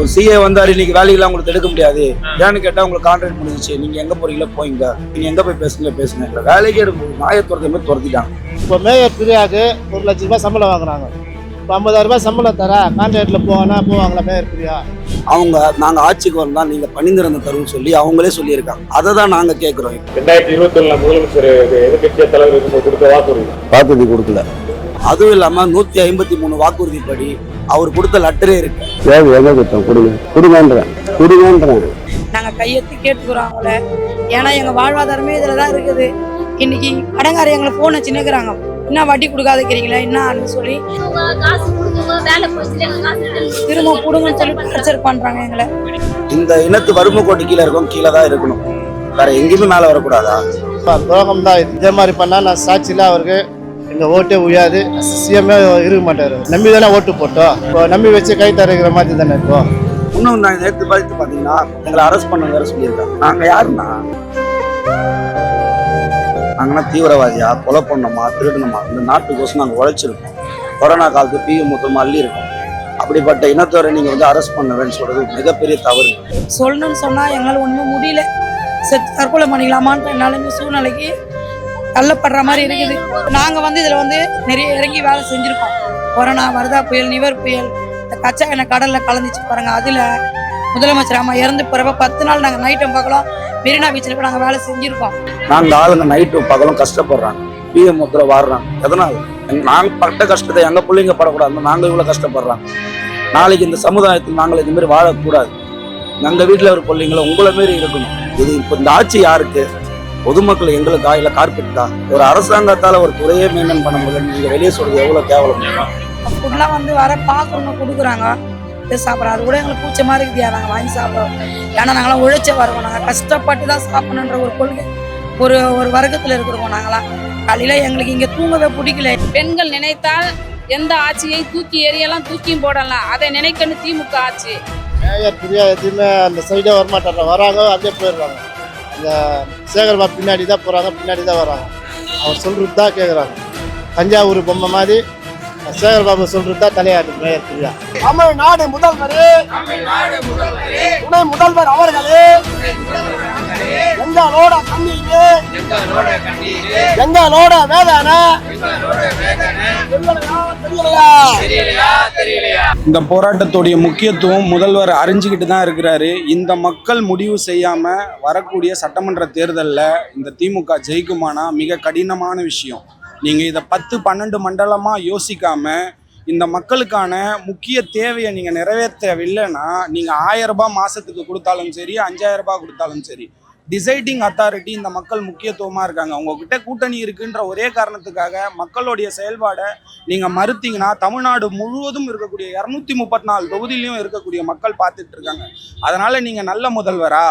ஒரு சிஏ வந்தாரு இன்னைக்கு வேலையெல்லாம் உங்களுக்கு எடுக்க முடியாது. ஏன்னு கேட்டா உங்களுக்கு கான்ட்ராக்ட் முடிஞ்சிச்சு. நீங்க எங்க போறீங்களோ போயிங்க. நீங்க எங்க போய் பேசுங்க பேசுங்க. இந்த வேலைக்கு எடுக்க நாயை துரத்த மாதிரி துரத்திட்டாங்க. இப்போ மேயர் பிரியாவுக்கு ஒரு லட்ச ரூபாய் சம்பளம் வாங்குறாங்க. இப்போ ஐம்பதாயிரம் ரூபாய் சம்பளம் தர? கான்ட்ராக்டில் போவானா போவாங்களா மேயர் பிரியா? அவங்க நாங்க ஆட்சிக்கு வந்தா நீங்க பணிந்திருந்த தருன்னு சொல்லி அவங்களே சொல்லியிருக்காங்க. அதை தான் நாங்க கேட்கிறோம் ரெண்டாயிரத்தி இருபத்தி ஒண்ணுல முதலமைச்சர் எதிர்கட்சிய தலைவர் இருக்கும்போது கொடுத்த வாக்குறுதி? வாக்குறுதி கொடுக்கல. அதுவும் இல்லாம நூத்தி ஐம்பத்தி மூணு வாக்குறுதிப்படி அவர் கொடுத்த லெட்டரே இருக்கு. எங்க கொடுத்தோம் கொடுங்க. கொடுங்கன்றேன் கொடுங்கன்றேன். நாங்கள் கையெழுத்து கேட்டுக்கிறோம் அவங்கள ஏன்னா எங்கள் வாழ்வாதாரமே இதில் தான் இருக்குது. இன்னைக்கு கடங்கார எங்களை ஃபோன் வச்சு நிற்கிறாங்க என்ன வட்டி கொடுக்காதுக்கிறீங்களா? என்னன்னு சொல்லி திரும்ப கொடுங்கன்னு சொல்லி டார்ச்சர் பண்ணுறாங்க எங்களை. இந்த இனத்து வறுமை கோட்டு கீழே இருக்கும் கீழே தான் இருக்கணும். வேற எங்கேயுமே மேல வரக்கூடாதா? துரோகம் தான் இது இதே மாதிரி பண்ணால் நான் சாட்சியில் அவருக்கு எங்கள் ஓட்டே உயாது. சிஎம்ஏ இருக்க மாட்டார். நம்பி தானே ஓட்டு போட்டோம். இப்போ நம்பி வச்சு கை தருகிற மாதிரி தானே இப்போ? இன்னும் நான் நேற்று பார்த்து பார்த்தீங்கன்னா எங்களை அரெஸ்ட் பண்ண வேற சொல்லியிருக்காங்க. நாங்க யாருன்னா? நாங்கன்னா தீவிரவாதியா கொலை பண்ணோமா திருடணுமா? இந்த நாட்டுக்கோசம் நாங்கள் உழைச்சிருக்கோம். கொரோனா காலத்து பிஎம் மொத்தமாக அள்ளி இருக்கோம். அப்படிப்பட்ட இனத்தவரை நீங்க வந்து அரெஸ்ட் பண்ணுவேன்னு சொல்றது மிகப்பெரிய தவறு. சொல்லணும்னு சொன்னால் எங்களால் ஒன்றும் முடியல. செத்து தற்கொலை பண்ணிக்கலாமான்ற நிலைமை சூழ்நிலைக்கு தள்ளப்படுற மாதிரி இருக்குது. நாங்கள் வந்து இதில் வந்து நிறைய இறங்கி வேலை செஞ்சுருக்கோம். கொரோனா வரதா புயல் நிவர் புயல் இந்த கச்சா எண்ணெய் கடலில் கலந்துச்சு பாருங்க. அதில் முதலமைச்சர் அம்மா இறந்து பிறகு பத்து நாள் நாங்கள் நைட்டும் பார்க்கலாம் மெரினா பீச்சில் போய் நாங்கள் வேலை செஞ்சுருக்கோம். நாங்கள் ஆளுங்க நைட்டும் பகலும் கஷ்டப்படுறாங்க. பிஎம் முத்திரை வாடுறாங்க. எதனால்? நாங்கள் பட்ட கஷ்டத்தை எங்கள் பிள்ளைங்க படக்கூடாது. நாங்கள் இவ்வளோ கஷ்டப்படுறாங்க. நாளைக்கு இந்த சமுதாயத்தில் நாங்கள் இந்த மாதிரி வாழக்கூடாது. எங்கள் வீட்டில் ஒரு பிள்ளைங்களை உங்களை மாரி இருக்கணும். இது இப்போ இந்த ஆட்சி யாருக்கு? பொதுமக்கள் எங்களுக்கா இல்ல கார்பெட்டுக்கா? ஒரு அரசாங்கத்தால ஒரு துறையே மெயின்டைன் பண்ண முடியல நீங்க வெளியே சொல்றது எவ்வளவு கேவலம் ஃபுட்லாம் வந்து வர பார்க்குறவங்க கொடுக்குறாங்க. இது சாப்பிட்றோம். அது கூட எங்களுக்கு கூச்சமாக இருக்குதியா? நாங்கள் வாங்கி சாப்பிட்றோம். ஏன்னா நாங்களாம் உழைச்ச வருவோம். நாங்கள் கஷ்டப்பட்டு தான் சாப்பிடணுன்ற ஒரு கொள்கை ஒரு ஒரு வர்க்கத்தில் இருக்கிறோம் நாங்களாம் காலையில் எங்களுக்கு இங்கே தூங்கவே பிடிக்கல. பெண்கள் நினைத்தால் எந்த ஆட்சியை தூக்கி எறியலாம் தூக்கியும் போடலாம். அதை நினைக்கணும் திமுக ஆட்சி. மேயர் பிரியா எதுவுமே அந்த சைடே வரமாட்டாங்க வராங்க அப்படியே போயிடுறாங்க. இந்த சேகர்பாபு பின்னாடி தான் போகிறாங்க பின்னாடி தான் வராங்க. அவர் சொல்கிறது தான் கேட்குறாங்க தஞ்சாவூர் பொம்மை மாதிரி சேகர்பாபு சொல்கிறது தான் தலையாட்டு மேயர் பிரியா தமிழ்நாடு முதல்வரே. துணை முதல்வர் அவர்களே. எங்களோட எங்களோட வேதனை. இந்த போராட்டத்துடைய முக்கியத்துவம் முதல்வர் அறிஞ்சுக்கிட்டு தான் இருக்கிறாரு. இந்த மக்கள் முடிவு செய்யாம வரக்கூடிய சட்டமன்ற தேர்தலில் இந்த திமுக ஜெயிக்குமானா மிக கடினமான விஷயம். நீங்க இதை பத்து பன்னெண்டு மண்டலமா யோசிக்காம இந்த மக்களுக்கான முக்கிய தேவையை நீங்கள் நிறைவேற்றவில்லைன்னா நீங்கள் ஆயிரம் ரூபாய் மாதத்துக்கு கொடுத்தாலும் சரி அஞ்சாயிரம் ரூபாய் கொடுத்தாலும் சரி டிசைடிங் அத்தாரிட்டி இந்த மக்கள் முக்கியத்துவமாக இருக்காங்க. உங்ககிட்ட கூட்டணி இருக்குன்ற ஒரே காரணத்துக்காக மக்களுடைய செயல்பாடை நீங்கள் மறுத்தீங்கன்னா தமிழ்நாடு முழுவதும் இருக்கக்கூடிய இரநூத்தி முப்பத்தி நாலு தொகுதியிலையும் இருக்கக்கூடிய மக்கள் பார்த்துட்டு இருக்காங்க. அதனால் நீங்கள் நல்ல முதல்வரா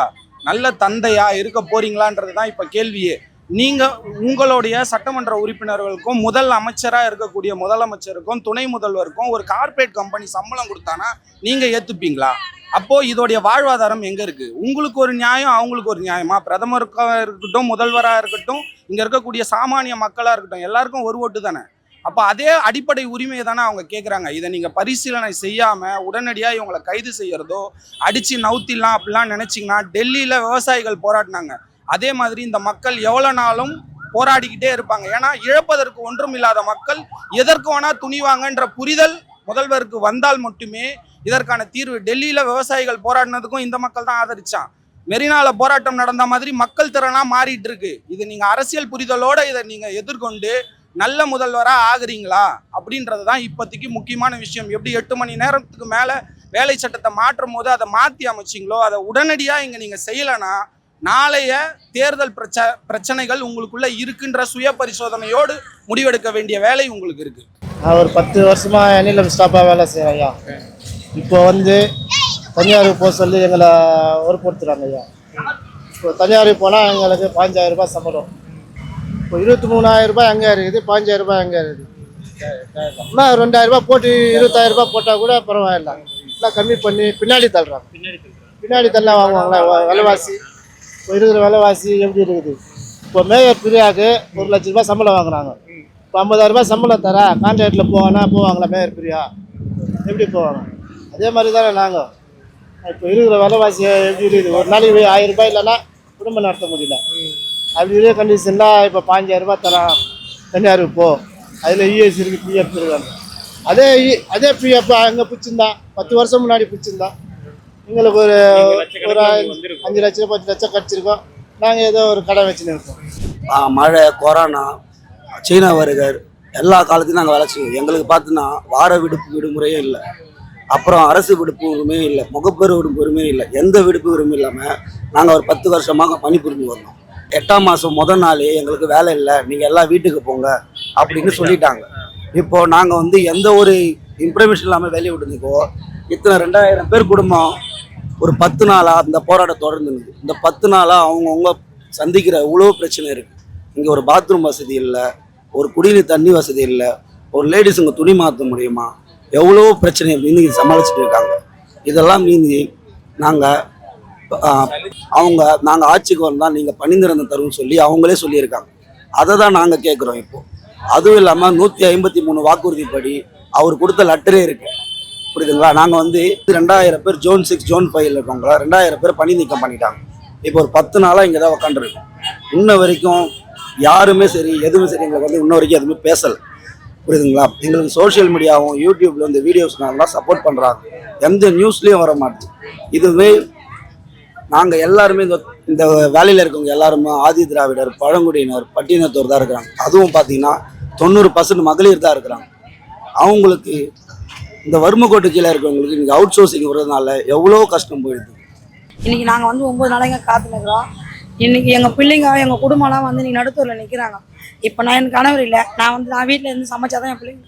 நல்ல தந்தையா இருக்க போறீங்களான்றது தான் இப்போ கேள்வியே. நீங்கள் உங்களுடைய சட்டமன்ற உறுப்பினர்களுக்கும் முதல் அமைச்சராக இருக்கக்கூடிய முதலமைச்சருக்கும் துணை முதல்வருக்கும் ஒரு கார்ப்பரேட் கம்பெனி சம்பளம் கொடுத்தானா நீங்கள் ஏற்றுப்பீங்களா அப்போது இதோடைய வாழ்வாதாரம் எங்கே இருக்குது உங்களுக்கு ஒரு நியாயம் அவங்களுக்கு ஒரு நியாயமா? பிரதமருக்கா இருக்கட்டும் முதல்வராக இருக்கட்டும் இங்கே இருக்கக்கூடிய சாமானிய மக்களாக இருக்கட்டும் எல்லாருக்கும் ஒரு ஓட்டு தானே? அப்போ அதே அடிப்படை உரிமையை தானே அவங்க கேட்குறாங்க இதை நீங்கள் பரிசீலனை செய்யாமல் உடனடியாக இவங்களை கைது செய்கிறதோ அடித்து நவுத்திடலாம் அப்படிலாம் நினச்சிங்கன்னா டெல்லியில் விவசாயிகள் போராடினாங்க. அதே மாதிரி இந்த மக்கள் எவ்வளோ நாளும் போராடிக்கிட்டே இருப்பாங்க. ஏன்னா இழப்பதற்கு ஒன்றும் இல்லாத மக்கள் எதற்கு வேணால் துணிவாங்கன்ற புரிதல் முதல்வருக்கு வந்தால் மட்டுமே இதற்கான தீர்வு. டெல்லியில் விவசாயிகள் போராடினதுக்கும் இந்த மக்கள் தான் ஆதரிச்சான். மெரினால போராட்டம் நடந்த மாதிரி மக்கள் திறனாக மாறிட்டு இருக்கு இது நீங்கள் அரசியல் புரிதலோடு இதை நீங்கள் எதிர்கொண்டு நல்ல முதல்வராக ஆகுறீங்களா? அப்படின்றது தான் இப்போதைக்கு முக்கியமான விஷயம். எப்படி எட்டு மணி நேரத்துக்கு மேலே வேலை சட்டத்தை மாற்றும் போது அதை மாற்றி அமைச்சிங்களோ அதை உடனடியாக இங்கே நீங்கள் செய்யலைன்னா நாளைய தேர்தல் பிரச்ச பிரச்சனைகள் உங்களுக்குள்ள இருக்கின்ற சுய பரிசோதனையோடு முடிவெடுக்க வேண்டிய வேலை உங்களுக்கு இருக்கு. நான் ஒரு பத்து வருஷமாக எண்ணில் ஸ்டாப்பாக வேலை செய்கிறேன் ஐயா இப்போ வந்து தனியாருக்கு போக சொல்லி எங்களை வற்புறுத்துறாங்க ஐயா. இப்போ தனியாருக்கு போனால் எங்களுக்கு பாஞ்சாயிரம் ரூபாய் சம்பளம். இப்போ இருபத்தி மூணாயிரம் ரூபாய் எங்கே இருக்குது பாஞ்சாயிரம் ரூபாய் எங்கே இருக்குது. இன்னும் ரெண்டாயிரம் ரூபாய் போட்டு இருபத்தாயிரம் ரூபாய் போட்டால் கூட பரவாயில்ல. எல்லாம் கம்மி பண்ணி பின்னாடி தள்ளுறாங்க. பின்னாடி தள்ள வாங்குவாங்களா? விலைவாசி. இப்போ இருக்கிற விலைவாசி எப்படி இருக்குது? இப்போ மேயர் பிரியாவுக்கு ஒரு லட்ச ரூபாய் சம்பளம் வாங்குறாங்க. இப்போ ஐம்பதாயிரம் ரூபாய் சம்பளம் தர கான்ட்ராக்டில் போவானா போவாங்களா மேயர் பிரியா? எப்படி போவாங்க? அதே மாதிரி தானே நாங்கள் இப்போ இருக்கிற விலைவாசி எப்படி இருக்குது? ஒரு நாளைக்கு போய் ஆயிரம் ரூபாய் இல்லைன்னா குடும்பம் நடத்த முடியல. அப்படி இருக்கிற கண்டிஷன்லாம் இப்போ பாஞ்சாயிரம் ரூபாய் தரான். தனியார் போ. அதில் இஎஸ் இருக்குது பிஎஃப் இருக்காங்க அதே இ- அதே பிஎஃப் அங்கே பிடிச்சிருந்தா பத்து வருஷம் முன்னாடி பிடிச்சிருந்தா எங்களுக்கு ஒரு ஒரு அஞ்சு லட்சம் பத்து லட்சம் கிடச்சிருக்கோம் நாங்கள் ஏதோ ஒரு கடை வச்சுன்னு இருக்கோம் மழை கொரோனா சீனா வருகர் எல்லா காலத்தையும் நாங்கள் வேலை செய்வோம் எங்களுக்கு பார்த்தீங்கன்னா வார விடுப்பு விடுமுறையும் இல்லை. அப்புறம் அரசு விடுப்பு உரிமையும் இல்லை. முகப்பேறு விடுப்பு உரிமையும் இல்லை. எந்த விடுப்பு உரிமையும் இல்லாமல் நாங்கள் ஒரு பத்து வருஷமாக பணிபுரிஞ்சு வந்தோம். எட்டாம் மாதம் முதல் நாளே எங்களுக்கு வேலை இல்லை. நீங்கள் எல்லாம் வீட்டுக்கு போங்க அப்படின்னு சொல்லிட்டாங்க. இப்போ நாங்கள் வந்து எந்த ஒரு இன்ஃபர்மேஷன் இல்லாமல் வேலையை விட்டுருந்தோக்கோ இத்தனை ரெண்டாயிரம் பேர் குடும்பம் ஒரு பத்து நாளாக இந்த போராட்டம் தொடர்ந்து இந்த பத்து நாளாக அவங்கவுங்க சந்திக்கிற இவ்வளோ பிரச்சனை இருக்குது இங்கே ஒரு பாத்ரூம் வசதி இல்லை ஒரு குடிநீர் தண்ணி வசதி இல்லை ஒரு லேடிஸுங்க துணி மாற்ற முடியுமா? எவ்வளோ பிரச்சனை இன்னைக்கு சமாளிச்சுட்டு இருக்காங்க. இதெல்லாம் மீறி நாங்கள் அவங்க நாங்கள் ஆட்சிக்கு வந்தால் நீங்கள் பணிந்திருந்த தரும்னு சொல்லி அவங்களே சொல்லியிருக்காங்க. அதை தான் நாங்கள் கேட்குறோம் இப்போது அதுவும் இல்லாமல் நூற்றி ஐம்பத்தி மூணு வாக்குறுதிப்படி அவர் கொடுத்த லெட்டரே இருக்குது புரியுதுங்களா? நாங்கள் வந்து ரெண்டாயிரம் பேர் ஜோன் சிக்ஸ் ஜோன் ஃபைவ்ல இருக்கவங்களா ரெண்டாயிரம் பேர் பணி நீக்கம் பண்ணிட்டாங்க. இப்போ ஒரு பத்து நாளாக இங்கே தான் உக்காந்துருக்கோம். இன்ன வரைக்கும் யாருமே சரி எதுவுமே சரி எங்களுக்கு வந்து இன்ன வரைக்கும் எதுவுமே பேசலை. புரியுதுங்களா? எங்களுக்கு சோஷியல் மீடியாவும் யூடியூப்ல இந்த வீடியோஸ் நல்லா சப்போர்ட் பண்ணுறாங்க எந்த நியூஸ்லேயும் வர மாட்டுது. இதுவே நாங்கள் எல்லாருமே இந்த இந்த வேலையில் இருக்கவங்க எல்லாருமே ஆதி திராவிடர் பழங்குடியினர் பட்டினத்தோர் தான் இருக்கிறாங்க. அதுவும் பார்த்தீங்கன்னா தொண்ணூறு பர்சன்ட் மகளிர் தான் இருக்கிறாங்க. அவங்களுக்கு இந்த வறுமை கோட்டு கீழே இருக்கவங்களுக்கு இங்கே அவுட் சோர்சிங் வர்றதுனால எவ்வளோ கஷ்டம் போயிடுது? இன்னைக்கு நாங்கள் வந்து ஒம்பது நாளைங்க காத்து நிற்கிறோம் இன்னைக்கு எங்கள் பிள்ளைங்க எங்கள் குடும்பம்லாம் வந்து நீ நடுத்தூரில் நிற்கிறாங்க இப்போ நான் எனக்கு கணவர் இல்லை. நான் வந்து நான் வீட்டில் இருந்து சமைச்சாதான் என் பிள்ளைங்க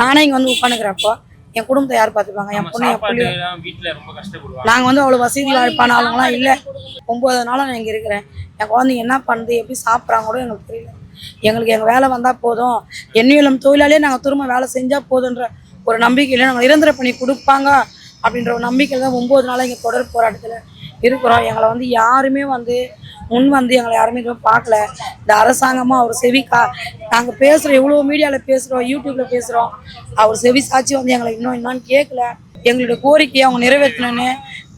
நானே இங்கே வந்து உட்காந்துக்கிறப்போ என் குடும்பத்தை யார் பார்த்துப்பாங்க என் பொண்ணு என் பிள்ளை வீட்டுல ரொம்ப கஷ்டப்படுவாங்க. நாங்கள் வந்து அவ்வளோ வசதி வாய்ப்பான ஆளுங்களாம் இல்லை. ஒம்பது நாளும் நான் இங்கே இருக்கிறேன். என் குழந்தைங்க என்ன பண்ணுது எப்படி சாப்பிட்றாங்க கூட எங்களுக்கு தெரியல. எங்களுக்கு எங்கள் வேலை வந்தால் போதும். எண்ணியலும் தொழிலாளியே நாங்கள் திரும்ப வேலை செஞ்சால் போதுன்ற ஒரு நம்பிக்கையில் நாங்கள் நிரந்தர பண்ணி கொடுப்பாங்க அப்படின்ற ஒரு நம்பிக்கையில் தான் ஒம்பது நாளாக இங்கே தொடர் போராட்டத்தில் இருக்கிறோம். எங்களை வந்து யாருமே வந்து முன் வந்து எங்களை யாருமே இதுவும் பார்க்கல. இந்த அரசாங்கமாக அவர் செவிக்கா நாங்கள் பேசுகிறோம் எவ்வளோ மீடியாவில் பேசுகிறோம் யூடியூப்பில் பேசுகிறோம் அவர் செவி சாட்சி வந்து எங்களை இன்னும் என்னான்னு கேட்கல. எங்களுடைய கோரிக்கையை அவங்க நிறைவேற்றணும்னு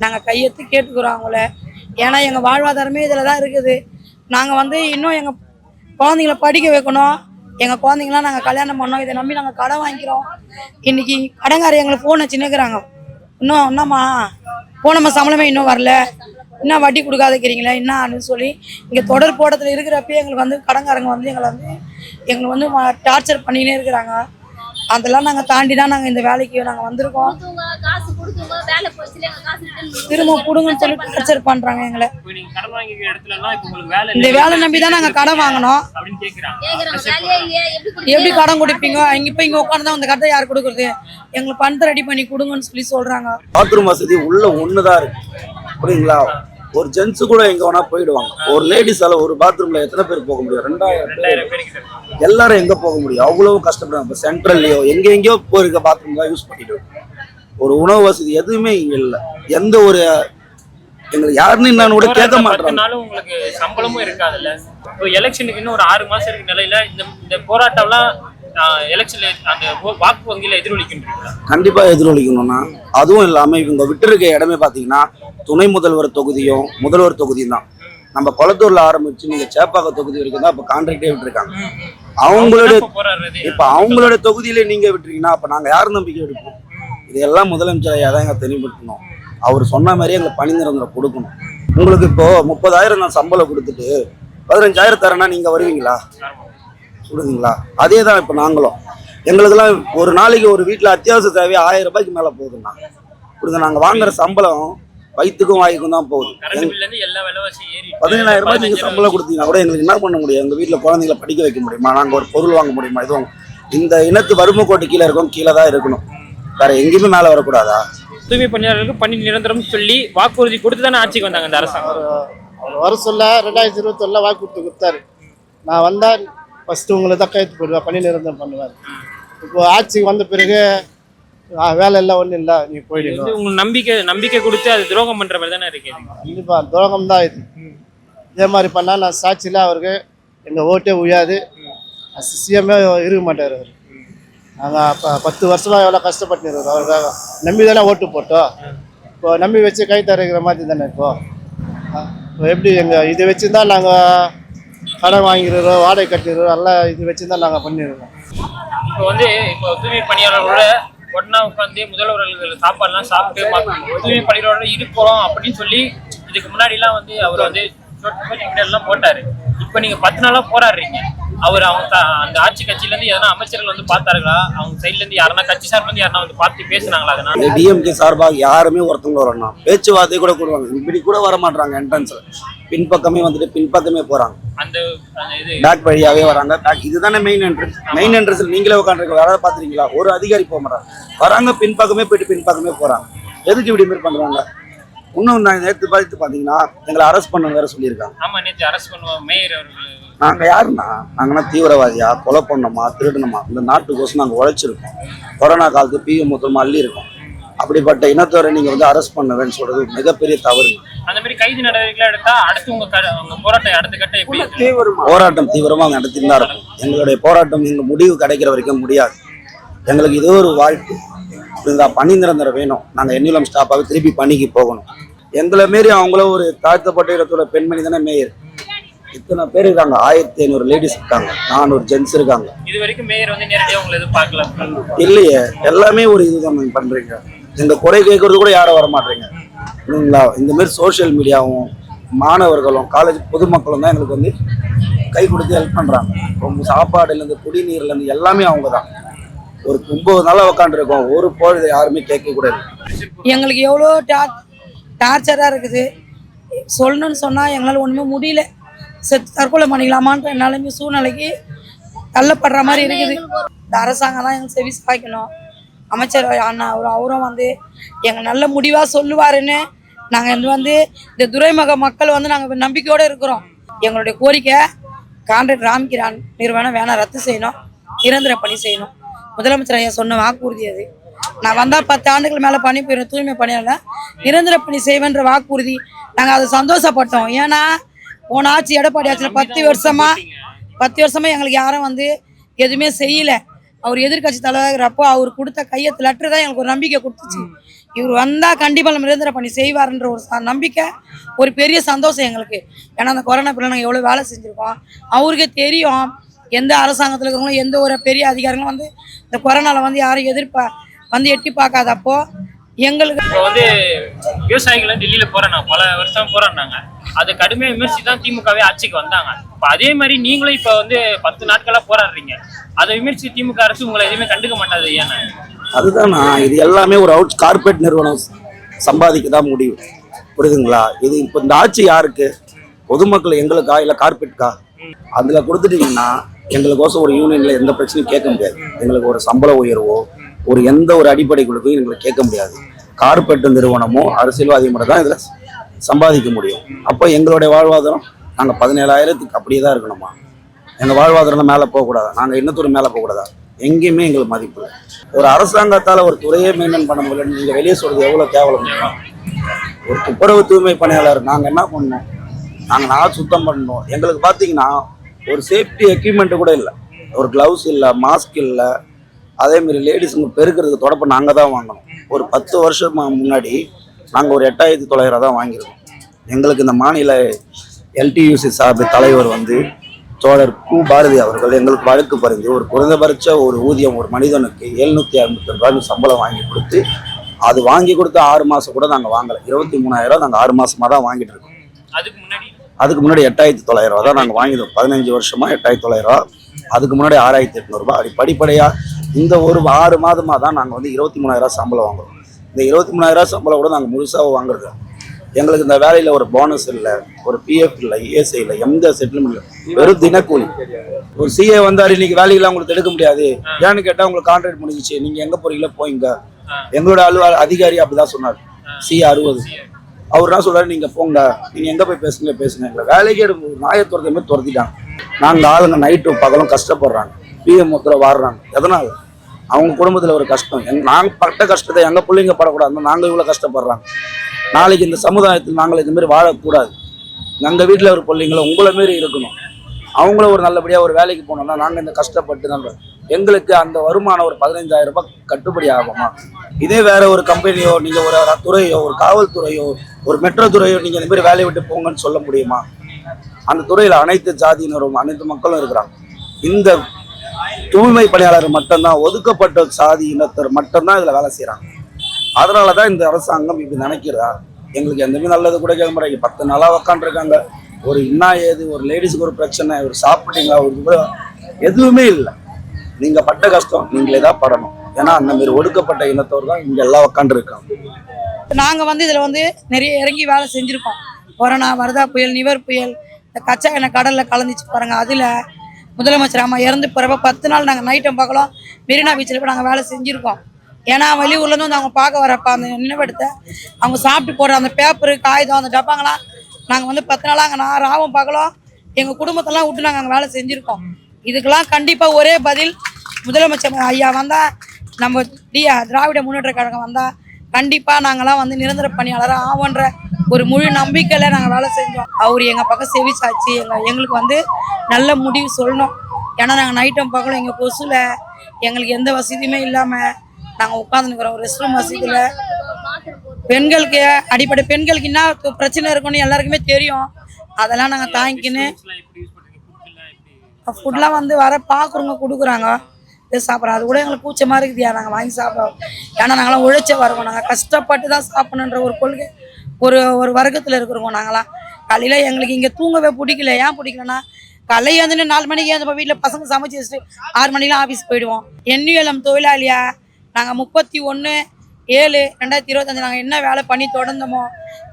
நாங்கள் கையெழுத்து கேட்டுக்கிறோம் அவங்கள. ஏன்னா எங்கள் வாழ்வாதாரமே இதில் தான் இருக்குது. நாங்கள் வந்து இன்னும் எங்கள் குழந்தைங்கள படிக்க வைக்கணும். எங்கள் குழந்தைங்களாம் நாங்கள் கல்யாணம் பண்ணோம். இதை நம்பி நாங்கள் கடன் வாங்கிக்கிறோம். இன்னைக்கு கடங்கார எங்களை ஃபோன் வச்சு இன்னும் என்னம்மா போனம்மா சம்பளமே இன்னும் வரல. இன்னும் வட்டி கொடுக்காதக்கிறீங்களா என்னன்னு சொல்லி இங்கே தொடர் போட்டத்தில் இருக்கிறப்பயே எங்களுக்கு வந்து கடங்காரங்க வந்து எங்களை வந்து எங்களை வந்து டார்ச்சர் பண்ணினே இருக்கிறாங்க. அதெல்லாம் நாங்கள் தாண்டி தான் நாங்கள் இந்த வேலைக்கு நாங்கள் வந்திருக்கோம். வேலை எங்க காசு திரும்ப கொடுங்கன்னு சொல்லி டார்ச்சர் பண்ணுறாங்க எங்களை. இப்போ நீங்க கடன் வாங்கிக்கிற இடத்துல எல்லாம் இப்போ உங்களுக்கு வேலை இந்த வேலை நம்பி தான் நாங்கள் கடன் வாங்கினோம். அப்படின்னு கேக்குறாங்க. கேக்குறாங்க. வேலையே இல்லையா? எப்படி கடன் கொடுப்பீங்க? இங்க இப்போ இங்கே உட்காந்து அந்த கடை யார் கொடுக்குறது? எங்களுக்கு பணத்தை ரெடி பண்ணி கொடுங்கன்னு சொல்லி சொல்கிறாங்க பாத்ரூம் வசதி உள்ள ஒன்று தான் இருக்கு. புரியுங்களா ஒரு ஜென்ஸு கூட எங்க வேணா போயிடுவாங்க. ஒரு லேடிஸால ஒரு பாத்ரூம்ல எத்தனை பேர் போக முடியும்? ரெண்டாயிரம் பேர். ரெண்டாயிரம் பேருக்கு எல்லாரும் எங்க போக முடியும்? அவ்வளவு கஷ்டப்படுறாங்க இப்போ சென்ட்ரல்லையோ எங்க எங்கேயோ போயிருக்க பாத்ரூம் தான் யூஸ் பண்ணிட்டு இருக்கோம். ஒரு உணவு வசதி எதுவுமே இங்க இல்லை. எந்த ஒரு எங்களுக்கு யாருன்னு என்னன்னு கூட கேட்க நாளும் உங்களுக்கு சம்பளமும் இருக்காதுல்ல. இப்போ எலெக்ஷனுக்கு இன்னும் ஒரு ஆறு மாசம் இருக்க நிலையில இந்த இந்த போராட்டம்லாம் எலெக்ஷன்ல அந்த வாக்கு வங்கியில எதிரொலிக்கின்றீங்களா? கண்டிப்பா எதிரொலிக்கணும்னா அதுவும் இல்லாம இவங்க விட்டுருக்க இடமே பாத்தீங்கன்னா துணை முதல்வர் தொகுதியும் முதல்வர் தொகுதியும் தான். நம்ம கொளத்தூர்ல ஆரம்பிச்சு நீங்க சேப்பாக்க தொகுதி வரைக்கும் தான் இப்ப கான்ட்ராக்டே விட்டுருக்காங்க. அவங்களுடைய இப்ப அவங்களோட தொகுதியிலே நீங்க விட்டுறீங்கன்னா அப்ப நாங்க யார் நம்பிக்கை எடுப்போம்? இதெல்லாம் முதலமைச்சர் ஐயா தான் எங்க தெளிவுபடுத்தணும். அவர் சொன்ன மாதிரியே எங்களுக்கு பணி நிரந்தரம் கொடுக்கணும். உங்களுக்கு இப்போ முப்பதாயிரம் நான் சம்பளம் கொடுத்துட்டு பதினஞ்சாயிரம் தரேன்னா நீங்க வருவீங்களா? சொல்லுவீங்களா? அதே தான் இப்போ நாங்களும். எங்களுக்கெல்லாம் ஒரு நாளைக்கு ஒரு வீட்டில் அத்தியாவசிய தேவை ஆயிரம் ரூபாய்க்கு மேலே போகுதுண்ணா புரியுது? நாங்கள் வாங்குற சம்பளம் வயிற்றுக்கும் வாய்க்கும் தான் போகுது. பதினேழாயிரம் ரூபாய் நீங்கள் சம்பளம் கொடுத்தீங்கன்னா கூட எங்களுக்கு என்ன பண்ண முடியும்? எங்கள் வீட்டில் குழந்தைங்கள படிக்க வைக்க முடியுமா? நாங்கள் ஒரு பொருள் வாங்க முடியுமா? எதுவும் இந்த இனத்து வறுமை கோட்டு கீழே இருக்கோம் கீழே தான் இருக்கணும். வேற எங்கேயுமே மேலே வரக்கூடாதா? தூய்மை பணியாளர்களுக்கு பணி நிரந்தரம் சொல்லி வாக்குறுதி கொடுத்து தானே ஆட்சிக்கு வந்தாங்க இந்த அரசாங்கம்? அவர் வர சொல்ல ரெண்டாயிரத்தி இருபத்தொன்னில் வாக்கு கொடுத்து கொடுத்தாரு. நான் வந்தால் ஃபஸ்ட்டு உங்களை தான் கையெழுத்து போடுவேன் பணி நிரந்தரம் பண்ணுவார் இப்போ ஆட்சிக்கு வந்த பிறகு "ஆ, வேலை இல்லை ஒன்றும் இல்லை நீ போயிடுங்க உங்களுக்கு நம்பிக்கை நம்பிக்கை கொடுத்து அது துரோகம் பண்ற மாதிரி தானே இருக்கு இது. கண்டிப்பாக துரோகம் தான் இது. இதே மாதிரி பண்ணால் நான் சாட்சியில் அவருக்கு எங்கள் ஓட்டே உயாது. சிஎம்ஏ இருக்க மாட்டார் அவர். நாங்கள் பத்து வருஷமாக எவ்வளோ கஷ்டப்பட்டு அவருக்காக நம்பி தானே ஓட்டு போட்டோம். இப்போ நம்பி வச்சு கை தரைக்கிற மாதிரி தானே இப்போ? இப்போ எப்படி எங்கள் இதை வச்சு தான் நாங்கள் கடன் வாங்கிடுறோம் வாடகை கட்டிடுறோம் எல்லாம் இது வச்சு தான் நாங்கள் பண்ணிடுறோம் இப்போ வந்து இப்போ தூய்மை பணியாளர்களோட ஒன்னா உட்காந்து முதல்வர்கள் சாப்பாடுலாம் சாப்பிட்டு தூய்மை பணியாளரோட இருக்கிறோம் அப்படின்னு சொல்லி இதுக்கு முன்னாடிலாம் வந்து அவர் வந்து சோசியல் போட்டார். இப்போ நீங்கள் பத்து நாளாக போராடுறீங்க. அவர் அவங்க அந்த ஆட்சி கட்சியில இருந்து எதனா அமைச்சர்கள் வந்து பார்த்தார்களா? அவங்க சைட்ல இருந்து யாருன்னா கட்சி சார்பு இருந்து யாருன்னா வந்து பார்த்து பேசுனாங்களா அதனால? டிஎம்கே சார்பாக யாருமே ஒருத்தவங்க வரணும் பேச்சுவார்த்தை கூட கூடுவாங்க. இப்படி கூட வர மாட்டாங்க என்ட்ரன்ஸ்ல பின்பக்கமே வந்துட்டு பின்பக்கமே போறாங்க. அந்த இது. பேக் வழியாவே வராங்க. பேக் இதுதானே மெயின் என்ட்ரன்ஸ் மெயின் என்ட்ரன்ஸ்ல நீங்களே உட்காந்துருக்க வேலை பாத்துறீங்களா ஒரு அதிகாரி போக மாட்டாங்க. வராங்க பின்பக்கமே போயிட்டு பின்பக்கமே போறாங்க. எதுக்கு இப்படி மாதிரி பண்றாங்க? இன்னும் நான் நேற்று பார்த்து பாத்தீங்கன்னா எங்களை அரெஸ்ட் பண்ண வேற சொல்லியிருக்காங்க. ஆமா நேற்று அரெஸ்ட் பண்ணுவோம் மேயர் அவர்கள். நாங்க யாருன்னா நாங்கன்னா தீவிரவாதியா கொலை பண்ணோமா திருடணுமா இந்த நாட்டுக்கோசம் நாங்க உழைச்சிருக்கோம். கொரோனா காலத்து பிஎம் மொத்தமா அள்ளி இருக்கோம். அப்படிப்பட்ட இனத்தவரை நீங்க வந்து அரெஸ்ட் பண்ணுவேன்னு சொல்றது மிகப்பெரிய தவறுங்க அந்த மாதிரி கைது நடவடிக்கை எடுத்தா அடுத்து உங்க க- உங்க போராட்டம் அடுத்த இருக்கு? போராட்டம் தீவிரமா நடத்திட்டு தான் இருக்கும். எங்களுடைய போராட்டம் எங்க முடிவு கிடைக்கிற வரைக்கும் முடியாது. எங்களுக்கு இது ஒரு வாழ்க்கை. இந்த பணி நிரந்தரம் வேணும். நாங்க எண்ணிலம் ஸ்டாப்பாக திருப்பி பணிக்கு போகணும். எங்களை மாரி அவங்கள ஒரு தாழ்த்தப்பட்ட இடத்தோட பெண்மணி தானே மேயர். இத்தனை பேர் இருக்காங்க. ஆயிரத்தி ஐநூறு லேடிஸ் இருக்காங்க. நானூறு ஜென்ஸ் இருக்காங்க. இது வரைக்கும் மேயர் வந்து நேரடியா உங்களை எதுவும் பார்க்கல. இல்லையே. எல்லாமே ஒரு இதுதான் நீங்க பண்றீங்க. இந்த குறை கேட்கறது கூட யாரும் வர மாட்டீங்க இல்லைங்களா இந்த மாதிரி சோஷியல் மீடியாவும் மாணவர்களும் காலேஜ் பொதுமக்களும் தான் எங்களுக்கு வந்து கை கொடுத்து ஹெல்ப் பண்றாங்க. ரொம்ப சாப்பாடுலேருந்து குடிநீர்லேருந்து எல்லாமே அவங்க தான் ஒரு ஒன்பது நாளாக உட்காந்துருக்கோம் ஒரு பொழுது யாருமே கேட்க கூட இல்லை எங்களுக்கு எவ்வளோ டார் டார்ச்சராக இருக்குது. சொல்லணும்னு சொன்னால் எங்களால் ஒன்றுமே முடியல. செத்து தற்கொலை பண்ணிக்கலாமான்ற நிலைமை சூழ்நிலைக்கு தள்ளப்படுற மாதிரி இருக்குது. இந்த அரசாங்கம் தான் எங்களுக்கு செவி சாய்க்கணும். அமைச்சர் அண்ணா அவர் அவரும் வந்து எங்கள் நல்ல முடிவாக சொல்லுவாருன்னு நாங்கள் வந்து இந்த துறைமுக மக்கள் வந்து நாங்கள் நம்பிக்கையோடு இருக்கிறோம். எங்களுடைய கோரிக்கை கான்ட்ராக்ட் ராம்கிரான் நிறுவனம் வேணாம் ரத்து செய்யணும். நிரந்தர பணி செய்யணும். முதலமைச்சர் ஐயா சொன்ன வாக்குறுதி அது. நான் வந்தால் பத்து ஆண்டுகள் மேலே பணி போயிடும் தூய்மை பணியாளர். நிரந்தர பணி செய்வேன்ற வாக்குறுதி நாங்கள் அதை சந்தோஷப்பட்டோம். ஏன்னா போன ஆட்சி எடப்பாடி ஆட்சியில் பத்து வருஷமா பத்து வருஷமா எங்களுக்கு யாரும் வந்து எதுவுமே செய்யல. அவர் எதிர்க்கட்சி தலைவரப்போ அவர் கொடுத்த கையெழுத்து லெட்டர் தான் எங்களுக்கு ஒரு நம்பிக்கை கொடுத்துச்சு. இவர் வந்தால் கண்டிப்பாக நம்ம நிரந்தர பணி செய்வாருன்ற ஒரு நம்பிக்கை ஒரு பெரிய சந்தோஷம் எங்களுக்கு. ஏன்னா அந்த கொரோனா பிள்ளை நாங்கள் எவ்வளோ வேலை செஞ்சுருக்கோம். அவருக்கே தெரியும். எந்த அரசாங்கத்தில் இருக்கிறவங்களும் எந்த ஒரு பெரிய அதிகாரிகளும் வந்து இந்த கொரோனாவில் வந்து யாரும் எதிர்ப்பா வந்து எட்டி பார்க்காதப்போ எங்களுக்கு வந்து விவசாயிகள் வந்து டெல்லியில போறாங்க. பல வருஷம் போராடினாங்க. அது கடுமையாக விமர்சித்து தான் திமுகவே ஆட்சிக்கு வந்தாங்க. இப்போ அதே மாதிரி நீங்களும் இப்போ வந்து பத்து நாட்களாக போராடுறீங்க. அதை விமர்சித்து திமுக அரசு உங்களை எதுவுமே கண்டுக்க மாட்டாது ஏன்னா அதுதான்? இது எல்லாமே ஒரு அவுட் கார்பரேட் நிறுவனம் சம்பாதிக்க தான் முடியும். புரியுதுங்களா? இது இப்போ இந்த ஆட்சி யாருக்கு? பொதுமக்கள் எங்களுக்கா இல்லை கார்பரேட்கா அதில் கொடுத்துட்டீங்கன்னா எங்களுக்கோசம் ஒரு யூனியனில் எந்த பிரச்சனையும் கேட்க முடியாது. எங்களுக்கு ஒரு சம்பள உயர்வோ ஒரு எந்த ஒரு அடிப்படை கொடுப்பையும் எங்களுக்கு கேட்க முடியாது. கார்பரேட் நிறுவனமோ அரசியல்வாதி மட்டும் தான் இதில் சம்பாதிக்க முடியும். அப்போ எங்களுடைய வாழ்வாதாரம் நாங்கள் பதினேழாயிரத்துக்கு அப்படியே தான் இருக்கணுமா? எங்கள் வாழ்வாதாரம் மேலே போகக்கூடாதா நாங்கள் இன்னத்தூர் மேலே போகக்கூடாதா எங்கேயுமே எங்களுக்கு மதிப்பு இல்லை. ஒரு அரசாங்கத்தால் ஒரு துறையே மெயின்டைன் பண்ண முடியலன்னு நீங்கள் வெளியே சொல்கிறது எவ்வளோ கேவலம் ஒரு துப்புரவு தூய்மை பணியாளர் நாங்கள் என்ன பண்ணோம் நாங்கள் நான் சுத்தம் பண்ணோம் எங்களுக்கு பார்த்தீங்கன்னா ஒரு சேஃப்டி எக்யூப்மெண்ட்டு கூட இல்லை. ஒரு க்ளவுஸ் இல்லை மாஸ்க் இல்லை. அதேமாரி லேடிஸுங்க பெருக்கிறதுக்கு தொடப்ப நாங்கள் தான் வாங்கணும். ஒரு பத்து வருஷம் முன்னாடி நாங்கள் ஒரு எட்டாயிரத்தி தொள்ளாயிரம் தான் வாங்கியிருக்கோம் எங்களுக்கு இந்த மாநில எல்டியூசி சார்பு தலைவர் வந்து தோழர் கு. பாரதி அவர்கள் எங்களுக்கு வழக்கு பரிந்து ஒரு குறைந்தபட்ச ஒரு ஊதியம் ஒரு மனிதனுக்கு எழுநூத்தி ஐம்பத்தி ரூபாய் சம்பளம் வாங்கி கொடுத்து அது வாங்கி கொடுத்த ஆறு மாசம் கூட நாங்கள் வாங்கலை. இருபத்தி மூணாயிரம் நாங்கள் ஆறு மாசமா தான் வாங்கிட்டு இருக்கோம். அதுக்கு முன்னாடி? அதுக்கு முன்னாடி எட்டாயிரத்தி தொள்ளாயிரம் ரூபா தான் நாங்கள் வாங்கியிருக்கோம் பதினஞ்சு வருஷமா எட்டாயிரத்தி தொள்ளாயிரம் ரூபா அதுக்கு முன்னாடி ஆறாயிரத்தி எட்நூறுபா அப்படி படிப்படியாக இந்த ஒரு ஆறு மாதமாக தான் நாங்கள் வந்து இருபத்தி மூணாயிரம் சம்பளம் வாங்குறோம். இந்த இருபத்தி மூணாயிரம் சம்பளம் கூட நாங்கள் முழுசாக வாங்குறோம் எங்களுக்கு இந்த வேலையில் ஒரு போனஸ் இல்லை ஒரு பிஎஃப் இல்லை இஎஸ்ஐ இல்லை எந்த செட்டில்மெண்ட் இல்லை. வெறும் தினக்கூலி. ஒரு சிஏ வந்தார் இன்னைக்கு வேலையெல்லாம் உங்களுக்கு எடுக்க முடியாது. ஏன்னு கேட்டால் உங்களுக்கு கான்ட்ராக்ட் முடிஞ்சிச்சு. நீங்கள் எங்கே போறீங்களோ போயிங்க. எங்களோட அலுவலக அதிகாரி அப்படிதான் சொன்னார். சி அறுபது. அவர் என்ன சொல்றாரு? நீங்க போங்க. நீங்க எங்க போய் பேசுங்க பேசுங்க. எங்களை வேலைக்கே எடுக்க- நாயை துரத்தையுமே மாதிரி துரத்திட்டாங்க. நாங்கள் ஆளுங்க நைட்டும் பகலும் கஷ்டப்படுறாங்க. பிஎம் முத்திர வாடுறாங்க. எதனால்? அவங்க குடும்பத்தில் ஒரு கஷ்டம். எங் நாங்கள் பட்ட கஷ்டத்தை எங்கள் பிள்ளைங்க படக்கூடாது நாங்கள் இவ்வளோ கஷ்டப்படுறாங்க நாளைக்கு இந்த சமுதாயத்தில் நாங்கள் இந்த வாழக்கூடாது. எங்கள் வீட்டில் ஒரு பிள்ளைங்களும் உங்களை மாரி இருக்கணும். அவங்கள ஒரு நல்லபடியாக ஒரு வேலைக்கு போனோம்னா நாங்கள் இந்த கஷ்டப்பட்டு தான் எங்களுக்கு அந்த வருமானம் ஒரு பதினைஞ்சாயிரம் ரூபாய் கட்டுப்படி ஆகுமா? இதே வேற ஒரு கம்பெனியோ நீங்கள் ஒரு துறையோ ஒரு காவல்துறையோ ஒரு மெட்ரோ துறையோ நீங்கள் இந்த மாதிரி வேலையை விட்டு போங்கன்னு சொல்ல முடியுமா? அந்த துறையில் அனைத்து ஜாதியினரும் அனைத்து மக்களும் இருக்கிறாங்க. இந்த தூய்மை பணியாளர் மட்டும்தான் ஒதுக்கப்பட்ட சாதி இனத்தர் மட்டும்தான் இதுல வேலை செய்றாங்க. அதனாலதான் இந்த அரசாங்கம் இப்படி நினைக்கிறதா? எங்களுக்கு எந்தமே நல்லது கூட கேட்க மாட்டாங்க பத்து நாளா உக்காண்டிருக்காங்க ஒரு இன்னா ஏது ஒரு லேடிஸுக்கு ஒரு பிரச்சனை ஒரு சாப்பிட்டீங்களா ஒரு கூட எதுவுமே இல்லை. நீங்க பட்ட கஷ்டம் நீங்களே தான் படணும். ஏன்னா அந்த மாதிரி ஒடுக்கப்பட்ட இனத்தோர் தான் இங்கே எல்லாம் உக்காண்டிருக்காங்க நாங்கள் வந்து இதில் வந்து நிறைய இறங்கி வேலை செஞ்சுருக்கோம். கொரோனா வரதா புயல் நிவர் புயல் இந்த கச்சா எண்ணெய் கடலில் கலந்துச்சு பாருங்கள் அதில் முதலமைச்சர் அம்மா இறந்து போகிறப்ப பத்து நாள் நாங்கள் நைட்டும் பார்க்கலாம் மெரினா பீச்சில் போய் நாங்கள் வேலை செஞ்சுருக்கோம். ஏன்னா வெளியூர்லேருந்து வந்து அவங்க பார்க்க வரப்ப அந்த நினைவெடுத்த அவங்க சாப்பிட்டு போடுற அந்த பேப்பரு காகிதம் அந்த டப்பாங்களாம் நாங்கள் வந்து பத்து நாளாக அங்கே நான் ராவும் பார்க்கலாம் எங்கள் குடும்பத்தெல்லாம் விட்டு நாங்கள் அங்கே வேலை செஞ்சுருக்கோம். இதுக்கெல்லாம் கண்டிப்பாக ஒரே பதில் முதலமைச்சர் ஐயா வந்தால் நம்ம டிஆ திராவிட முன்னேற்ற கழகம் வந்தால் கண்டிப்பாக நாங்களாம் வந்து நிரந்தர பணியாளராக ஆவோன்ற ஒரு முழு நம்பிக்கையில் நாங்கள் வேலை செஞ்சோம். அவர் எங்கள் பக்கம் செவி சாய்ச்சி எங்கள் எங்களுக்கு வந்து நல்ல முடிவு சொல்லணும். ஏன்னா நாங்கள் நைட்டும் பார்க்கலாம் எங்கள் கொசுல. எங்களுக்கு எந்த வசதியுமே இல்லாமல் நாங்கள் உட்காந்துருக்குறோம் ரெஸ்ட் ரூம் வசதியில். பெண்களுக்கு அடிப்படை பெண்களுக்கு என்ன பிரச்சனை இருக்குன்னு எல்லாருக்குமே தெரியும். அதெல்லாம் நாங்கள் தாங்கிக்கின்னு ஃபுட்லாம் வந்து வர பார்க்குறவங்க கொடுக்குறாங்க. இது சாப்பிட்றோம். அது கூட எங்களுக்கு கூச்சமாக இருக்குதுயா. நாங்கள் வாங்கி சாப்பிட்றோம். ஏன்னா நாங்களாம் உழைச்ச வருவோம். நாங்கள் கஷ்டப்பட்டு தான் சாப்பிடணுன்ற ஒரு கொள்கை ஒரு ஒரு வர்க்கத்தில் இருக்கிறோம் நாங்களாம் காலையில் எங்களுக்கு இங்கே தூங்கவே பிடிக்கல. ஏன் பிடிக்கலன்னா காலையில் வந்துட்டு நாலு மணிக்கு எழுந்து வீட்டில் பசங்க சமைச்சு வச்சுட்டு ஆறு மணிக்கெலாம் ஆஃபீஸ் போயிடுவோம். என்யூஎல்எம் தொழிலாளியா? நாங்கள் முப்பத்தி ஒன்று ஏழு ரெண்டாயிரத்தி இருபத்தஞ்சி நாங்கள் என்ன வேலை பண்ணி தொடர்ந்தோமோ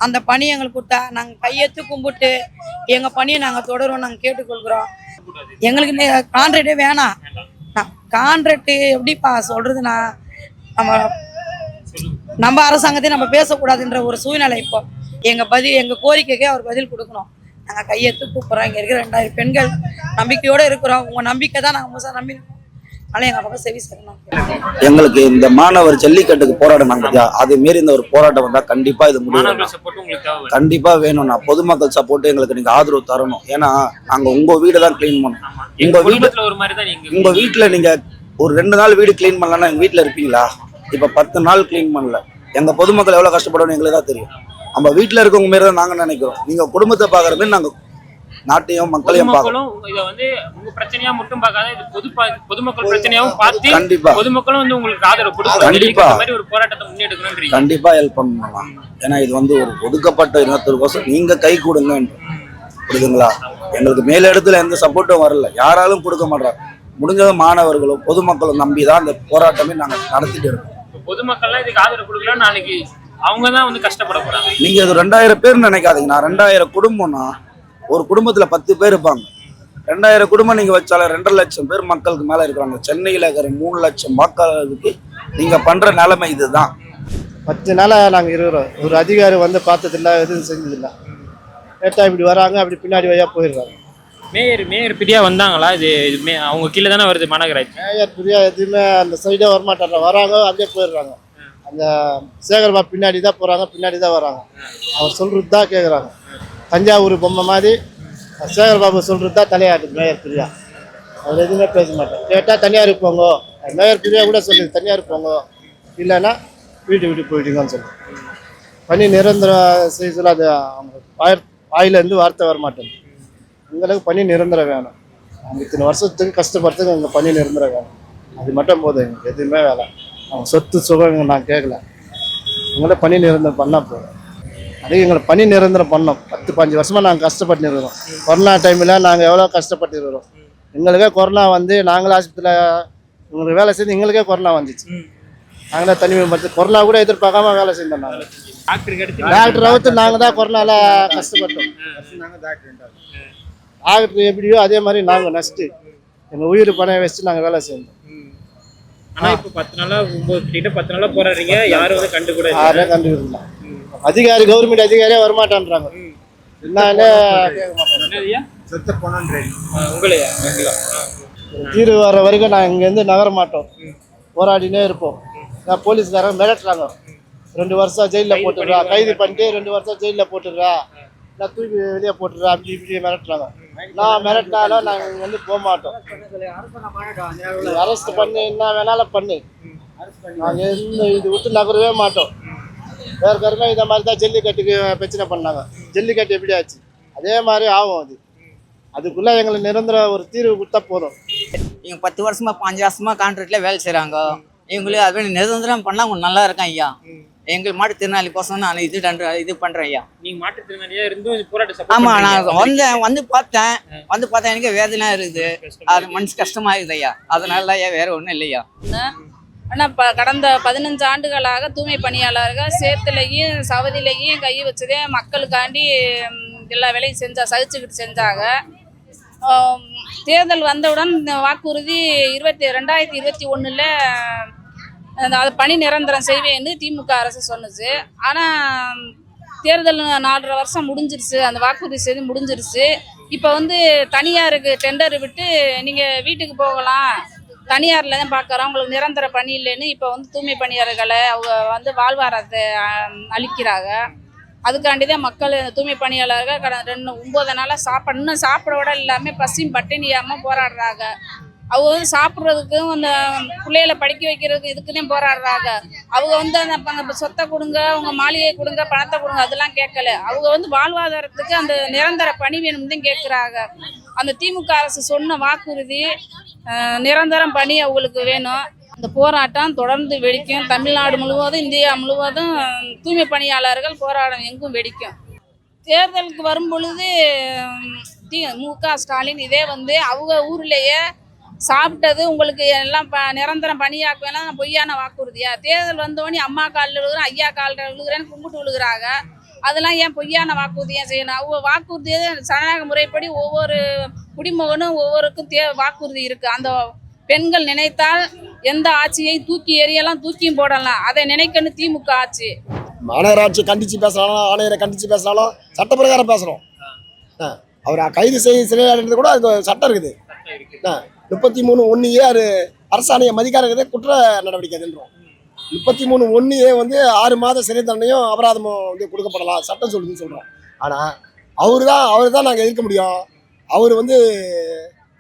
அந்த பணி எங்களுக்கு கொடுத்தா நாங்கள் கையெத்து கும்பிட்டு எங்கள் பணியை நாங்கள் தொடருவோம் நாங்கள் கேட்டுக்கொள்கிறோம். எங்களுக்கு கான்ட்ராக்டே வேணாம். கான்ட்ராக்ட் எப்படிப்பா சொல்கிறதுண்ணா நம்ம நம்ம அரசாங்கத்தையும் நம்ம பேசக்கூடாதுன்ற ஒரு சூழ்நிலை இப்போ. எங்கள் பதில் எங்கள் கோரிக்கைக்கே அவர் பதில் கொடுக்கணும். நாங்கள் கையெத்து கூப்பிட்றோம். இங்கே இருக்கிற ரெண்டாயிரம் பெண்கள் நம்பிக்கையோடு இருக்கிறோம். உங்கள் நம்பிக்கை தான் நாங்கள் முழுசாக நம்பி இருக்கோம். அதனால எங்க பக்கம் செவி சரணம் எங்களுக்கு இந்த மாணவர் ஜல்லிக்கட்டுக்கு போராடினாங்க? அது மாரி இந்த ஒரு போராட்டம் வந்தா கண்டிப்பா இது முடியும். மாணவர்கள் சப்போர்ட் உங்களுக்கு தேவை. கண்டிப்பா வேணும்ண்ணா. பொதுமக்கள் சப்போர்ட் எங்களுக்கு நீங்க ஆதரவு தரணும். ஏன்னா நாங்க உங்க வீடு தான் க்ளீன் பண்ணோம் எங்க உங்க வீடு குடும்பத்துல ஒரு மாதிரி தான் நீங்க உங்க வீட்டுல நீங்க ஒரு ரெண்டு நாள் வீடு க்ளீன் பண்ணலன்னா எங்க வீட்டுல இருப்பீங்களா? இப்ப பத்து நாள் க்ளீன் பண்ணல. எங்க பொதுமக்கள் எவ்வளவு கஷ்டப்படணும் எங்களுக்கு தான் தெரியும். நம்ம வீட்டுல இருக்கவங்க மாரி தான் நாங்க நினைக்கிறோம். நீங்க குடும்பத்தை பாக்குற மாதிரி நாங்க நாட்டையும் மக்களையும் பார்க்கணும். இத வந்து உங்க பிரச்சனையா மட்டும் பார்க்காத இது பொது பொதுமக்கள் பிரச்சனையாவும் பார்த்து கண்டிப்பா. பொதுமக்களும் வந்து உங்களுக்கு ஆதரவு கொடுக்கணும். கண்டிப்பா. இந்த மாதிரி ஒரு போராட்டத்தை முன்னெடுக்கணும்ன்றீங்க கண்டிப்பா ஹெல்ப் பண்ணலாம். ஏன்னா இது வந்து ஒரு ஒதுக்கப்பட்ட இனத்திற்கோசம் நீங்க கை கொடுங்க புரியுதுங்களா? எங்களுக்கு மேலிடத்துல எந்த சப்போர்ட்டும் வரல. யாராலும் கொடுக்க மாட்டாங்க. முடிஞ்சது மாணவர்களும் பொதுமக்களும் நம்பி தான் இந்த போராட்டமே நாங்க நடத்திட்டு இருக்கோம். இப்ப பொதுமக்கள்லாம் இதுக்கு ஆதரவு கொடுக்கலாம் நாளைக்கு அவங்க தான் வந்து கஷ்டப்பட போறாங்க. நீங்க அது ரெண்டாயிரம் பேர் நினைக்காதீங்க. நான் ரெண்டாயிரம் குடும்பம்னா ஒரு குடும்பத்துல பத்து பேர் இருப்பாங்க. ரெண்டாயிரம் குடும்பம் நீங்க வச்சாலும் ரெண்டரை லட்சம் பேர் மக்களுக்கு மேல இருக்கிறாங்க. சென்னையில இருக்கிற மூணு லட்சம் மக்களுக்கு நீங்க பண்ற நிலைமை இதுதான். பத்து நாளாக நாங்கள் இருக்கிறோம். ஒரு அதிகாரி வந்து பார்த்ததில்ல எதுவும் செஞ்சதில்லை. கேட்டால் இப்படி வராங்க அப்படி பின்னாடி வழியாக போயிடுறாங்க. மேயர் மேயர் பிரியா வந்தாங்களா? இது இது மே- அவங்க கீழே தானே வருது மாநகராட்சி. மேயர் பிரியா எதுவுமே அந்த சைடே வரமாட்டாங்க. வராங்க அப்படியே போயிடுறாங்க. அந்த சேகர்பாபு பின்னாடி தான் போகிறாங்க பின்னாடி தான் வராங்க. அவர் சொல்கிறது தான் கேட்குறாங்க தஞ்சாவூர் பொம்மை மாதிரி சேகர்பாபு சொல்கிறது தான் தலையாட்டுது மேயர் பிரியா. அவர் எதுவுமே பேச மாட்டேன் கேட்டால் தனியார் போங்க. மேயர் பிரியா கூட சொல்லுது தனியார் போங்க. இல்லைன்னா வீட்டு வீட்டு போயிட்டீங்கன்னு சொல்லுவோம் பனி நிரந்தர சீசில் அது அவங்க வாய் வாயிலேருந்து வார்த்தை வர மாட்டேங்குது. எங்களுக்கு பணி நிரந்தரம் வேணும். அவங்க இத்தனை வருஷத்துக்கு கஷ்டப்படுறதுக்கு எங்கள் பணி நிரந்தரம் வேணும். அது மட்டும் போதும் எங்களுக்கு எதுவுமே வேலை அவங்க சொத்து சுகம் நான் கேட்கல. எங்களை பணி நிரந்தரம் பண்ணால் போதும். அதே எங்களை பணி நிரந்தரம் பண்ணோம். பத்து பாஞ்சு வருஷமாக நாங்கள் கஷ்டப்பட்டு இருக்கிறோம் கொரோனா டைமில் நாங்கள் எவ்வளோ கஷ்டப்பட்டு இருக்கிறோம் எங்களுக்கே கொரோனா வந்து நாங்களே ஆஸ்பத்திரியில் எங்களுக்கு வேலை செஞ்சு எங்களுக்கே கொரோனா வந்துச்சு. நாங்களே தனிமைப்படுத்தி கொரோனா கூட எதிர்பார்க்காம வேலை செஞ்சோம் நாங்கள் டாக்டர் அவுத்து நாங்கள் தான் கொரோனால கஷ்டப்பட்டோம். டாக்டர் எப்படியோ அதே மாதிரி நாங்கள் நஷ்டு எங்கள் உயிர் பணம் வச்சு நாங்கள் வேலை செஞ்சோம். ஆனா இப்ப பத்து நாளா ஒன்பது கிட்ட பத்து நாளா போராடுறீங்க. யாரும் வந்து கண்டு கூட யாரே கண்டுக்கலாம் அதிகாரி கவர்மெண்ட் அதிகாரியே வரமாட்டான்றாங்க. என்னன்னு தீர்வு வர வரைக்கும் நான் இங்கேருந்து நகர மாட்டோம் போராடினே இருப்போம். நான் போலீஸ்காரங்க மிரட்டுறாங்க. ரெண்டு வருஷம் ஜெயிலில் போட்டுடுறா. கைது பண்ணிட்டு ரெண்டு வருஷம் ஜெயிலில் போட்டுடுறா. நான் தூக்கி வெளியே போட்டுடுறா அப்படி இப்படி மிரட்டுறாங்க. நான் மிரட்டினாலும் நாங்கள் இங்க வந்து போக மாட்டோம். அரெஸ்ட் பண்ணி என்ன வேணாலும் பண்ணு. நாங்கள் எந்த இது விட்டு நகரவே மாட்டோம். ஏற்கனவே இந்த மாதிரி தான் ஜல்லிக்கட்டுக்கு பிரச்சனை பண்ணாங்க. ஜல்லிக்கட்டு எப்படி ஆச்சு? அதே மாதிரி ஆகும் அது. அதுக்குள்ளே எங்களுக்கு நிரந்தர ஒரு தீர்வு கொடுத்தா போதும். இவங்க பத்து வருஷமா பாஞ்சு வருஷமா கான்ட்ராக்ட்ல வேலை செய்கிறாங்க இவங்களுக்கு அது நிரந்தரம் பண்ணால் கொஞ்சம் நல்லா இருக்கும் ஐயா. எங்கள் மாற்றுத்திறனாளி கோசம் நான் இது இது பண்ணுறேன் ஐயா. நீங்க மாற்றுத்திறனாளியா இருந்தும் இந்த போராட்ட support ஆமாம் பண்றீங்க. நான் வந்தேன் வந்து பார்த்தேன். வந்து பார்த்தேன் எனக்கு வேதனை இருக்குது. அது மனசு கஷ்டமா இருக்குது ஐயா. அதனால ஐயா வேற ஒன்றும் இல்லையா? ஆனால் இப்போ கடந்த பதினஞ்சு ஆண்டுகளாக தூய்மை பணியாளர்கள் சேத்துலையும் சவதிலையும் கை வச்சதே மக்களுக்காண்டி எல்லா வேலையும் செஞ்சா சகிச்சுக்கிட்டு செஞ்சாங்க. தேர்தல் வந்தவுடன் இந்த வாக்குறுதி இருபத்தி ரெண்டாயிரத்தி இருபத்தி ஒன்றில் அது பணி நிரந்தரம் செய்வேன்னு திமுக அரசு சொன்னுச்சு. ஆனால் தேர்தல் நாலரை வருஷம் முடிஞ்சிருச்சு. அந்த வாக்குறுதி செய்து முடிஞ்சிருச்சு. இப்போ வந்து தனியாருக்கு டெண்டர் விட்டு நீங்கள் வீட்டுக்கு போகலாம். தனியாரில் தான் பார்க்குறோம் அவங்களுக்கு நிரந்தர பணி இல்லைன்னு இப்போ வந்து தூய்மை பணியாளர்களை அவங்க வந்து வாழ்வாரத்தை அளிக்கிறாங்க. அதுக்காண்டி தான் மக்கள் தூய்மை பணியாளர்கள் கடந்த ரெண்டு ஒம்பது நாளாக சாப்பாடு இன்னும் சாப்பிட விட எல்லாமே பசியும் பட்டினியாமல் போராடுறாங்க. அவங்க வந்து சாப்பிட்றதுக்கும் அந்த பிள்ளைகளை படிக்க வைக்கிறதுக்கு இதுக்குன்னே போராடுறாங்க. அவங்க வந்து அந்த சொத்தை கொடுங்க அவங்க மாளிகை கொடுங்க பணத்தை கொடுங்க அதெல்லாம் கேட்கல. அவங்க வந்து வாழ்வாதாரத்துக்கு அந்த நிரந்தர பணி வேணும்னு தான் கேட்குறாங்க. அந்த திமுக அரசு சொன்ன வாக்குறுதி நிரந்தரம் பணி அவங்களுக்கு வேணும். இந்த போராட்டம் தொடர்ந்து வெடிக்கும். தமிழ்நாடு முழுவதும் இந்தியா முழுவதும் தூய்மை பணியாளர்கள் போராட்டம் எங்கும் வெடிக்கும். தேர்தலுக்கு வரும் பொழுது தி மு க ஸ்டாலின் இதே வந்து அவங்க ஊர்லேயே சாப்பிட்டது உங்களுக்கு எல்லாம் ப நிரந்தரம் பணியாக்குவேலாம் பொய்யான வாக்குறுதியா? தேர்தல் வந்தோடனே அம்மா காலில் விழுகிறேன் ஐயா காலில் விழுகிறேன்னு கும்பிட்டு விழுகிறாங்க. அதெல்லாம் ஏன் பொய்யான வாக்குறுதி ஏன் செய்யணும்? அவங்க வாக்குறுதியே ஜனநாயக முறைப்படி ஒவ்வொரு குடிமகனும் ஒவ்வொருக்கும் தே வாக்குறுதி இருக்குது அந்த பெண்கள் நினைத்தால் எந்த ஆட்சியை தூக்கி எறியலாம் தூக்கியும் போடலாம். அதை நினைக்கணும் திமுக ஆட்சி. மாநகராட்சி கண்டிச்சு பேசினாலும் ஆணையரை கண்டிச்சு பேசினாலும் சட்ட பிரகாரம் பேசுகிறோம் அவரை கைது செய்ய சிறையாடுறது கூட அது சட்டம் இருக்குது. முப்பத்தி மூணு ஒன்று ஏ அது அரசாணையை மதிக்காதது குற்ற நடவடிக்கை அதுன்றோம் முப்பத்தி மூணு ஒன்று ஏ வந்து ஆறு மாத சிறை தண்டனையும் அபராதமும் வந்து கொடுக்கப்படலாம் சட்டம் சொல்லுதுன்னு சொல்கிறோம் ஆனால் அவர் தான் அவர் தான் நாங்கள் இருக்க முடியும். அவர் வந்து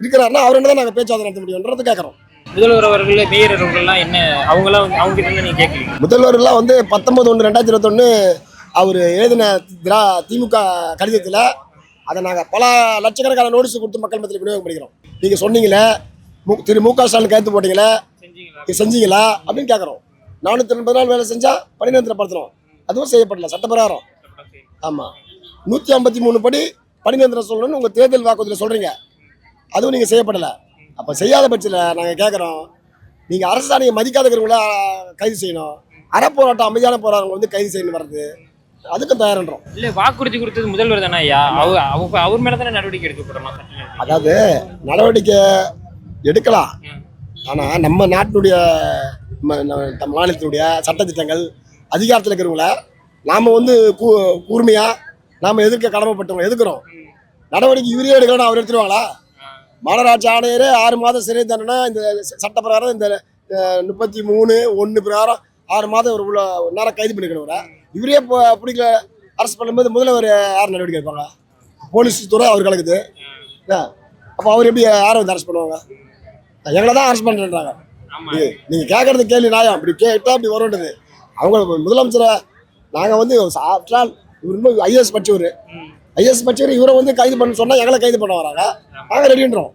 இருக்கிறாருன்னா அவர்கிட்ட தான் நாங்கள் பேச்சுவார்த்தை நடத்த முடியும்ன்றது கேட்குறோம் முதல்வர் அவர்கள் மேயர் அவர்கள்லாம் என்ன அவங்களாம் வந்து அவங்க கிட்ட இருந்து நீங்க கேட்கலீங்க முதல்வர்லாம் வந்து பத்தொன்பது ஒன்று ரெண்டாயிரத்தி இருபத்தொன்று அவர் எழுதின திரா திமுக கடிதத்தில் அதை நாங்கள் பல லட்சக்கணக்கான நோட்டீஸ் கொடுத்து மக்கள் மத்தியில் விநியோகம் பண்ணிக்கிறோம் நீங்கள் சொன்னீங்களே மு திரு மு க ஸ்டாலின் கையெழுத்து போட்டீங்களே செஞ்சீங்களா? அப்படின்னு கேட்குறோம் நானூற்றி எண்பது நாள் வேலை செஞ்சால் பணிநிரந்தரப்படுத்தணும். அதுவும் செய்யப்படல சட்டப்பிரகாரம். ஆமாம் நூற்றி ஐம்பத்தி மூணு படி பணிநிரந்தரம் சொல்லணும்னு உங்கள் தேர்தல் வாக்குறுதியில் சொல்கிறீங்க அதுவும் நீங்கள் செய்யப்படலை. அப்போ செய்யாத பட்சத்தில் நாங்கள் கேட்குறோம் நீங்கள் அரசாணையை மதிக்காதவங்கள கைது செய்யணும். அறப்போராட்டம் அமைதியான போராட்டங்களை வந்து கைது செய்யணும் வர்றது. அதுக்கும் தயாரின்றோம். இல்ல வாக்குறுதி கொடுத்தது முதல்வர் தானே ஐயா? அவர் அவங்க அவர் மேல தானே நடவடிக்கை எடுக்கப்படணும். அதாவது நடவடிக்கை எடுக்கலாம். ஆனால் நம்ம நாட்டினுடைய மாநிலத்தினுடைய சட்டத்திட்டங்கள் அதிகாரத்தில் இருக்கிறவங்கள நாம் வந்து கூ கூர்மையாக நாம் எதிர்க்க கடமைப்பட்டவங்க எதுக்குறோம் நடவடிக்கை இவரே எடுக்கலாம் அவர் எடுத்துருவாங்களா? மாநகராட்சி ஆணையர் ஆறு மாதம் சிறை தண்டனை இந்த சட்ட பிரகாரம் இந்த முப்பத்தி மூணு ஒன்று பிரகாரம் ஆறு மாதம் ஒரு உள்ள நேரம் கைது பண்ணிக்கிறவரை இவரே. இப்போ பிடிக்கல அரசு பண்ணும்போது முதல்வர் யார் நடவடிக்கை எடுப்பாங்க? போலீஸ் துறை அவர் கலக்குது. அப்போ அவர் எப்படி யாரை வந்து அரெஸ்ட் பண்ணுவாங்க? எங்களை தான் அரெஸ்ட் பண்ணுறாங்க ஆமா. நீங்கள் கேட்குறது கேள்வி நியாயம் அப்படி கேட்டால் அப்படி வரும்ன்றது. அவங்க முதலமைச்சரை நாங்கள் வந்து ஆஃப்டர் ஆல் இவர் ஐஏஎஸ் படிச்சவர். ம். ஐஏஎஸ் படிச்சவர் இவரை வந்து கைது பண்ண சொன்னால் எங்களை கைது பண்ண வராங்க. நாங்கள் ரெடின்றோம்